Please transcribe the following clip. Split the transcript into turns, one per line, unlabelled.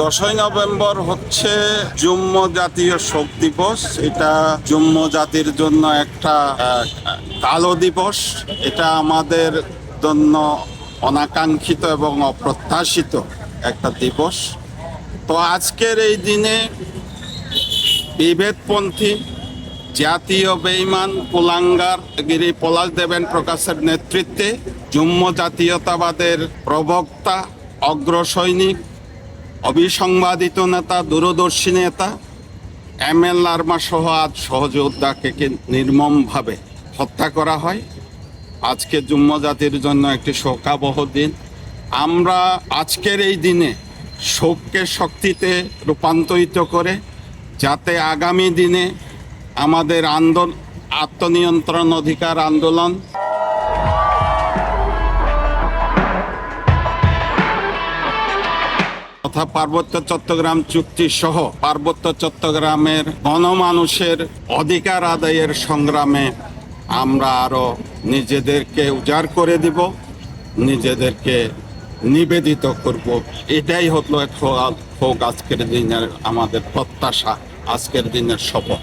দশই নভেম্বর হচ্ছে যুম্ম জাতীয় শোক দিবস। এটা যুম্ম জাতির জন্য একটা কালো দিবস। এটা আমাদের জন্য অনাকাঙ্ক্ষিত এবং অপ্রত্যাশিত একটা দিবস। তো আজকের এই দিনে বিভেদপন্থী, জাতীয় বেইমান, কুলাঙ্গার, গিরি পলাশ দেবেন প্রকাশের নেতৃত্বে যুম্ম জাতীয়তাবাদের প্রবক্তা, অগ্রসৈনিক অবিসংবাদিত নেতা, দূরদর্শী নেতা, এম এল লার্মা সহ আজ সহযোদ্ধাকে নির্মমভাবে হত্যা করা হয়? আজকে যুম্ম জাতির জন্য একটি শোকাবহ দিন। আমরা আজকের এই দিনে শোককে শক্তিতে রূপান্তরিত করে, যাতে আগামী দিনে আমাদের আন্দোলন আত্মনিয়ন্ত্রণ অধিকার আন্দোলন তথা পার্বত্য চট্টগ্রাম চুক্তি সহ পার্বত্য চট্টগ্রামের গণমানুষের অধিকার আদায়ের সংগ্রামে আমরা আরও নিজেদেরকে উজাড় করে দিব, নিজেদেরকে নিবেদিত করব। এটাই হলো হোক আজকের দিনের আমাদের প্রত্যাশা, আজকের দিনের শপথ।